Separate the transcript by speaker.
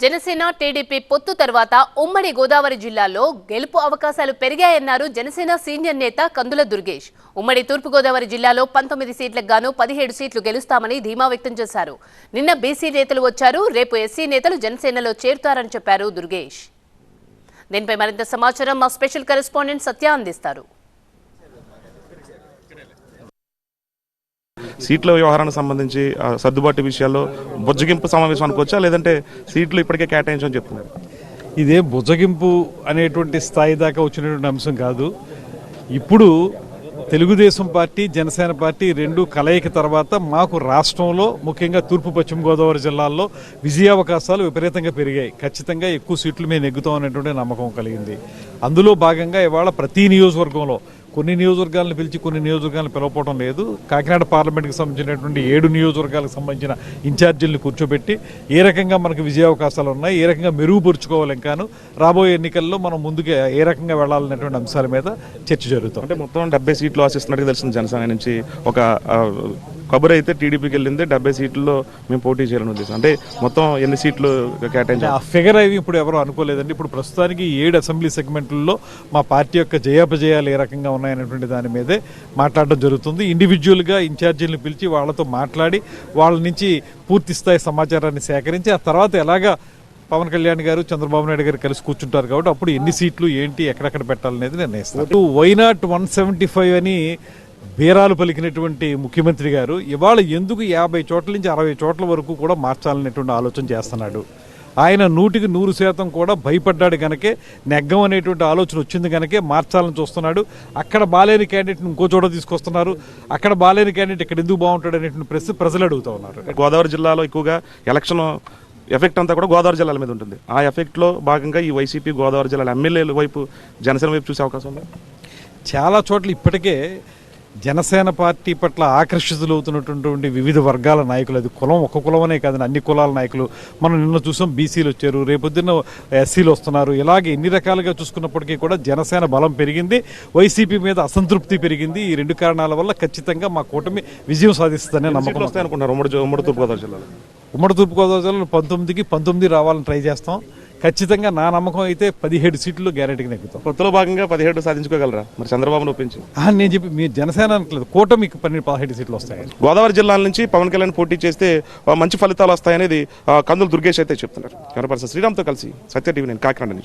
Speaker 1: Janasena TDP పొత్తు తర్వాత ఉమ్మడి గోదావరి జిల్లాలో గెలుపు అవకాశాలు పెరిగాయన్నారు జనసేన సీనియర్ నేత కందుల దుర్గేష్. ఉమ్మడి తూర్పుగోదావరి జిల్లాలో పంతొమ్మిది సీట్లకు గాను పదిహేడు సీట్లు గెలుస్తామని ధీమా వ్యక్తం చేశారు. నిన్న బీసీ నేతలు వచ్చారు రేపు ఎస్సీ నేతలు జనసేనలో చేరుతారని చెప్పారు దుర్గేష్. దీనిపై మరింత సమాచారం మా స్పెషల్ కరెస్పాండెంట్ సత్య అందిస్తారు.
Speaker 2: సీట్ల వ్యవహారానికి సంబంధించి సర్దుబాటు విషయాల్లో బుజ్జగింపు సమావేశం అనుకోవచ్చా లేదంటే సీట్లు ఇప్పటికే కేటాయించమని చెప్తున్నారు?
Speaker 3: ఇదే బుజ్జగింపు అనేటువంటి స్థాయి దాకా వచ్చినటువంటి అంశం కాదు. ఇప్పుడు తెలుగుదేశం పార్టీ జనసేన పార్టీ రెండు కలయిక తర్వాత మాకు రాష్ట్రంలో ముఖ్యంగా తూర్పు పశ్చిమ గోదావరి జిల్లాల్లో విజయావకాశాలు విపరీతంగా పెరిగాయి. ఖచ్చితంగా ఎక్కువ సీట్లు మేము నెగ్గుతాం అనేటువంటి నమ్మకం కలిగింది. అందులో భాగంగా ఇవాళ ప్రతి నియోజకవర్గంలో కొన్ని నియోజకవర్గాలను పిలిచి కొన్ని నియోజకవర్గాలను పిలవపోవడం లేదు. కాకినాడ పార్లమెంట్కి సంబంధించినటువంటి ఏడు నియోజకవర్గాలకు సంబంధించిన ఇన్ఛార్జీలను కూర్చోబెట్టి ఏ రకంగా మనకు విజయావకాశాలు ఉన్నాయి ఏ రకంగా మెరుగుపరుచుకోవాలి ఇంకాను రాబోయే ఎన్నికల్లో మనం ముందుగా ఏ రకంగా వెళ్ళాలనేటువంటి అంశాల మీద చర్చ జరుగుతుంది.
Speaker 2: అంటే మొత్తం డెబ్బై సీట్లు ఆశిస్తున్నట్టు తెలిసింది జనసేన నుంచి ఒక కబురు అయితే టీడీపీకి వెళ్ళింది డెబ్బై సీట్లలో మేము పోటీ చేయాలని ఉద్దేశం. అంటే మొత్తం ఎన్ని సీట్లు
Speaker 3: అంటే
Speaker 2: కేటాయించాలి
Speaker 3: ఆ ఫిగర్ అవి ఇప్పుడు ఎవరు అనుకోలేదండి. ఇప్పుడు ప్రస్తుతానికి ఏడు అసెంబ్లీ సెగ్మెంట్లలో మా పార్టీ యొక్క జయాపజయాలు ఏ రకంగా ఉన్నాయనేటువంటి దాని మీదే మాట్లాడడం జరుగుతుంది. ఇండివిజువల్గా ఇన్ఛార్జీలను పిలిచి వాళ్ళతో మాట్లాడి వాళ్ళ నుంచి పూర్తి స్థాయి సమాచారాన్ని సేకరించి ఆ తర్వాత ఎలాగా పవన్ కళ్యాణ్ గారు చంద్రబాబు నాయుడు గారు కలిసి కూర్చుంటారు కాబట్టి అప్పుడు ఎన్ని సీట్లు ఏంటి ఎక్కడెక్కడ పెట్టాలనేది నిర్ణయిస్తారు. వైనాట్ వన్ సెవెంటీ ఫైవ్ అని బేరాలు పలికినటువంటి ముఖ్యమంత్రి గారు ఇవాళ ఎందుకు యాభై చోట్ల నుంచి అరవై చోట్ల వరకు కూడా మార్చాలనేటువంటి ఆలోచన చేస్తున్నాడు. ఆయన నూటికి నూరు శాతం కూడా భయపడ్డాడు కనుకే నెగ్గం అనేటువంటి ఆలోచన వచ్చింది కనుకే మార్చాలని చూస్తున్నాడు. అక్కడ బాలేని క్యాండిడేట్ని ఇంకో చోట తీసుకొస్తున్నారు. అక్కడ బాలేని క్యాండిడేట్ ఇక్కడ ఎందుకు బాగుంటాడు అనేటువంటి ప్రశ్న ప్రజలు అడుగుతూ ఉన్నారు.
Speaker 2: గోదావరి జిల్లాలో ఎక్కువగా ఎలక్షన్ ఎఫెక్ట్ అంతా కూడా గోదావరి జిల్లాల మీద ఉంటుంది. ఆ ఎఫెక్ట్లో భాగంగా ఈ వైసీపీ గోదావరి జిల్లాల ఎమ్మెల్యేల వైపు జనసేన వైపు చూసే అవకాశం ఉంది?
Speaker 3: చాలా చోట్ల ఇప్పటికే జనసేన పార్టీ పట్ల ఆకర్షితులవుతున్నటువంటి వివిధ వర్గాల నాయకులు. అది కులం ఒక కులమనే కాదు అన్ని కులాల నాయకులు. మనం నిన్న చూసాం బీసీలు వచ్చారు రేపొద్దున్న ఎస్సీలు వస్తున్నారు. ఇలాగే ఎన్ని రకాలుగా చూసుకున్నప్పటికీ కూడా జనసేన బలం పెరిగింది వైసీపీ మీద అసంతృప్తి పెరిగింది. ఈ రెండు కారణాల వల్ల ఖచ్చితంగా మా కూటమి విజయం సాధిస్తుందనే నమ్మకం
Speaker 2: వస్తాయి అనుకుంటున్నారు? ఉమ్మడి ఉమ్మడి తూర్పుగోదావరి జిల్లాలో.
Speaker 3: ఉమ్మడి తూర్పుగోదావరి జిల్లాలో పంతొమ్మిదికి పంతొమ్మిది రావాలని ట్రై చేస్తాం. ఖచ్చితంగా నా నమ్మకం అయితే పదిహేడు సీట్లు గ్యారెంటీగా నెగ్గుతాం.
Speaker 2: కొత్తలో భాగంగా పదిహేడు సాధించుకోగలరా? మరి చంద్రబాబును ఒప్పించి.
Speaker 3: నేను చెప్పి మీ జనసేన అనట్లేదు. కూటమికి పన్నెండు పదహైదు సీట్లు వస్తాయి.
Speaker 2: గోదావరి జిల్లాల నుంచి పవన్ కళ్యాణ్ పోటీ చేస్తే మంచి ఫలితాలు వస్తాయనేది కందులు దుర్గేష్ అయితే చెప్తున్నారు. కెమెరా పర్సన్ శ్రీరామ్తో కలిసి సత్య టీవీ నేను కాకినాడ నుంచి.